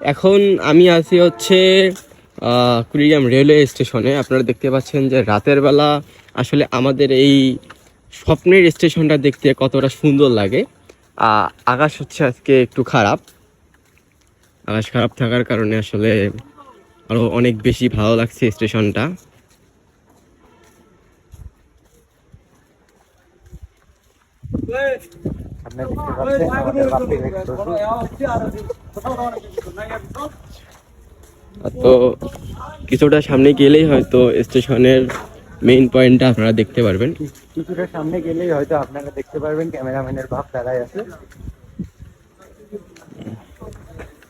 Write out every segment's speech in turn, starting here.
এখন আমি আছি হচ্ছে কুড়িগ্রাম রেলওয়ে স্টেশনে। আপনারা দেখতে পাচ্ছেন যে রাতের বেলা আসলে আমাদের এই স্বপ্নের স্টেশনটা দেখতে কতটা সুন্দর লাগে। আকাশ হচ্ছে আজকে একটু খারাপ। আকাশ খারাপ থাকার কারণে আসলে আরও অনেক বেশি ভালো লাগছে স্টেশনটা। সামনে দেখতে পাচ্ছেন আমাদের বাপ্পি তো কিছুটা সামনে গেলেই হয়তো স্টেশনের মেইন পয়েন্টটা আপনারা দেখতে পারবেন। কিছুটা সামনে গেলেই হয়তো আপনারা দেখতে পারবেন ক্যামেরাম্যানের ভাব দাঁড়ায় আছে।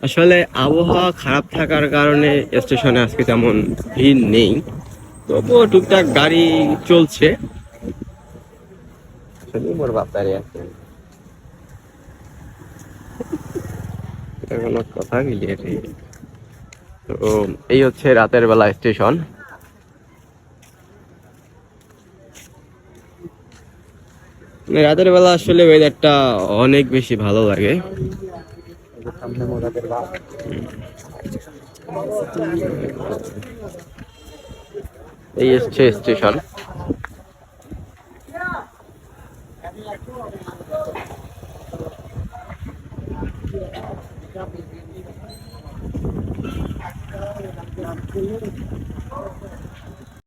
আসলে আবহাওয়া খারাপ থাকার কারণে স্টেশনে আজকে তেমন ভিড় নেই। তবুও টুকটাক গাড়ি চলছে। আসলে মোর বাপ দাঁড়িয়ে আছে। এটা কোনো কথা মিলিয়ে তো, এই হচ্ছে রাতের বেলা স্টেশন। মানে রাতের বেলা আসলে ওয়েদারটা অনেক বেশি ভালো লাগে। এই যে সামনে Thank you.